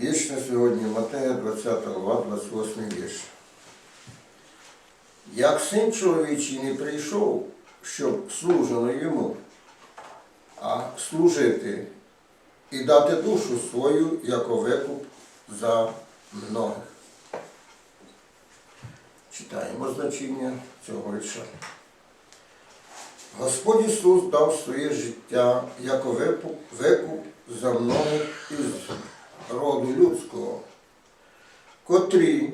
Вірш на сьогодні Матея 20 глава, 28 вірш. Як син чоловічий не прийшов, щоб служено йому, а служити і дати душу свою, як викуп за многих. Читаємо значення цього вірша. Господь Ісус дав своє життя як викуп за многих із роду людського, котрі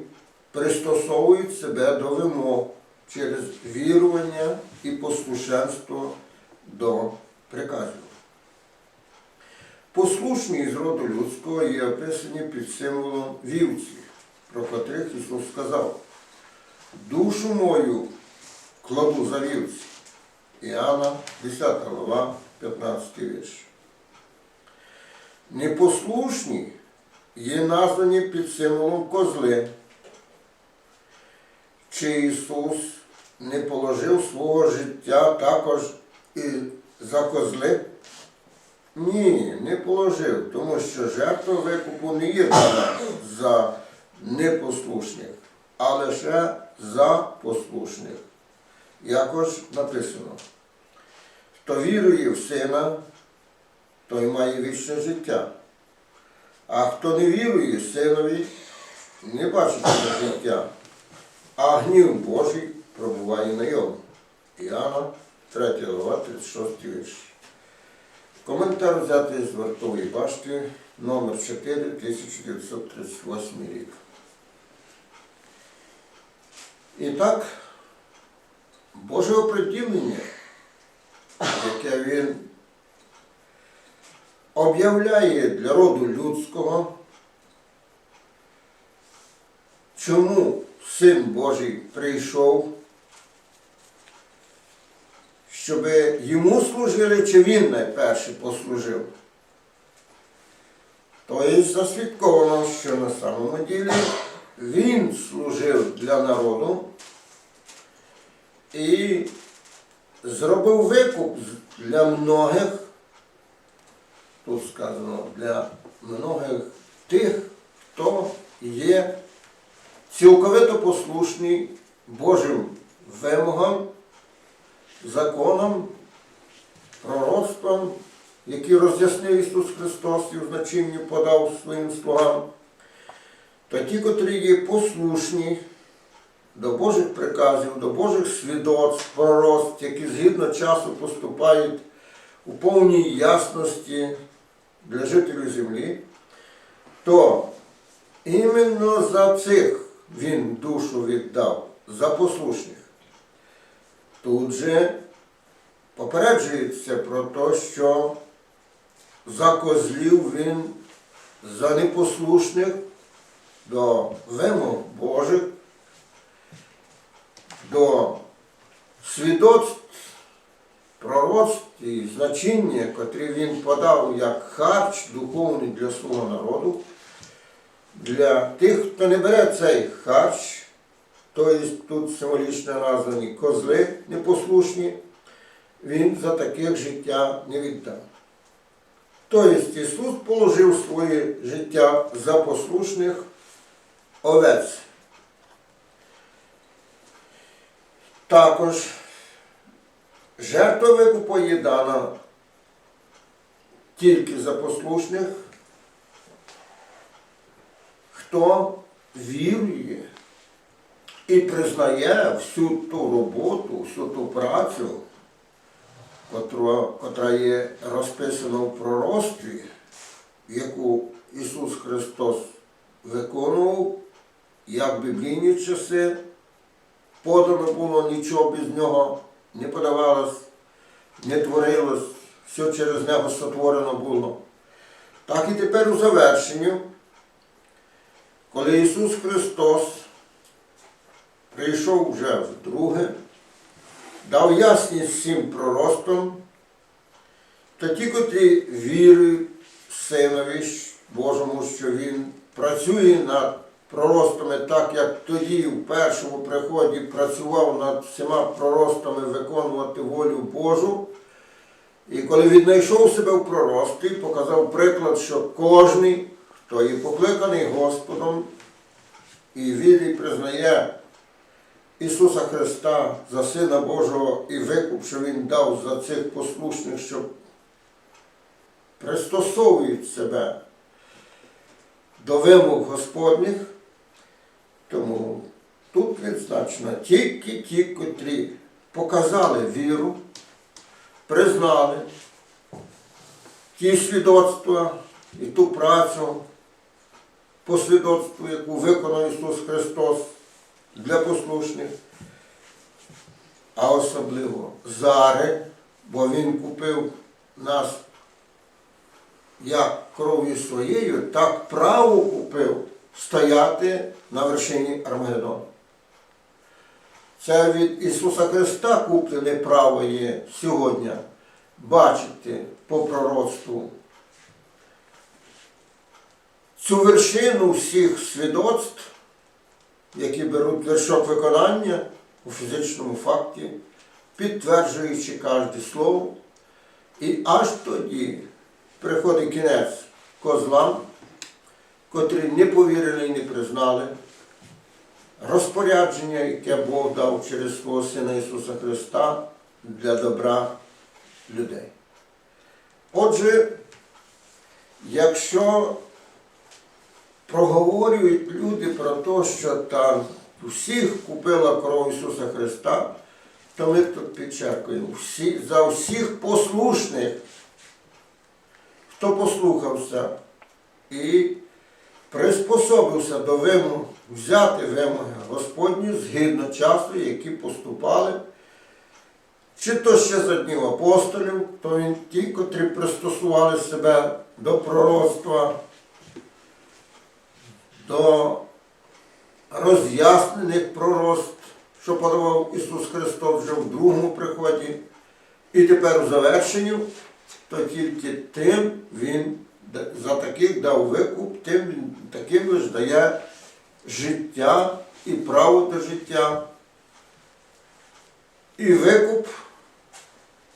пристосовують себе до вимог через вірування і послушенство до приказів. Послушні з роду людського є описані під символом вівці, про котрих Ісус сказав, душу мою кладу за вівці. Іоанна, 10 глава, 15 вірш. Непослушні є названі під символом козли. Чи Ісус не положив свого життя також і за козли? Ні, не положив, тому що жертва викупу не є дана за непослушних, а лише за послушних. Якож написано, хто вірує в сина, той має вічне життя. А хто не вірує синові, не бачить життя, а гнів Божий пробуває на йому. Іоанна, 3 глава, 36 вірш. Коментар взятий з вартової башти номер 4 1938 рік. І так, Боже оприділення, яке він об'являє для роду людського, чому Син Божий прийшов, щоб йому служили, чи він найперше послужив. Тобто засвідковано, що на самому ділі він служив для народу і зробив викуп для многих, тут сказано, для многих тих, хто є цілковито послушний Божим вимогам, законам, пророцтвам, які роз'яснив Ісус Христос і в значенні подав своїм слугам, то ті, котрі є послушні до Божих приказів, до Божих свідоцтв, пророцтв, які згідно часу поступають у повній ясності для жителів землі, то іменно за цих він душу віддав, за послушних. Тут же попереджується про те, що за козлів він за непослушних до вимог Божих, до свідоцтв, пророцтв і значення, котрі він подав як харч духовний для свого народу, для тих, хто не бере цей харч, тобто тут символічно названі козли непослушні, він за таких життя не віддав. Тобто Ісус положив своє життя за послушних овець. Також жертва викупу є дана тільки за послушних, хто вірує і признає всю ту роботу, всю ту працю, котра, є розписана в пророцтві, яку Ісус Христос виконував, як біблійні часи подано було, нічого без нього не подавалось, не творилось, все через нього сотворено було. Так і тепер у завершенню, коли Ісус Христос прийшов вже вдруге, дав ясність всім проростам, то ті, котрі вірують Синові Божому, що Він працює над проростами, так як тоді в першому приході працював над всіма проростами виконувати волю Божу. І коли віднайшов себе в прорості, показав приклад, що кожний, хто є покликаний Господом і вірить, признає Ісуса Христа за Сина Божого і викуп, що Він дав за цих послушних, що пристосовують себе до вимог Господніх, тому тут відзначено тільки ті, котрі показали віру, признали ті свідоцтва і ту працю по свідоцтву, яку виконав Ісус Христос для послушних, а особливо зари, бо Він купив нас як кров'ю своєю, так право купив стояти на вершині Армагеддону. Це від Ісуса Христа куплене право є сьогодні бачити по пророцтву цю вершину всіх свідоцтв, які беруть вершок виконання у фізичному факті, підтверджуючи кожне слово, і аж тоді приходить кінець козлам, котрі не повірили і не признали розпорядження, яке Бог дав через свого Сина Ісуса Христа для добра людей. Отже, якщо проговорюють люди про те, що там всіх купила кров Ісуса Христа, то ми тут підчеркуємо всі, за всіх послушних, хто послухався і приспособився до вимог, взяти вимоги Господні згідно часу, які поступали. Чи то ще за днів апостолів, то він ті, котрі пристосували себе до пророцтва, до роз'яснених пророцтв, що подавав Ісус Христос вже в другому приході, і тепер у завершенню, то тільки тим Він за таких дав викуп, тим він таким лиш дає життя і право до життя. І викуп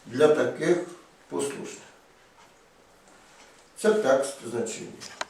для таких послушних. Це текст значення.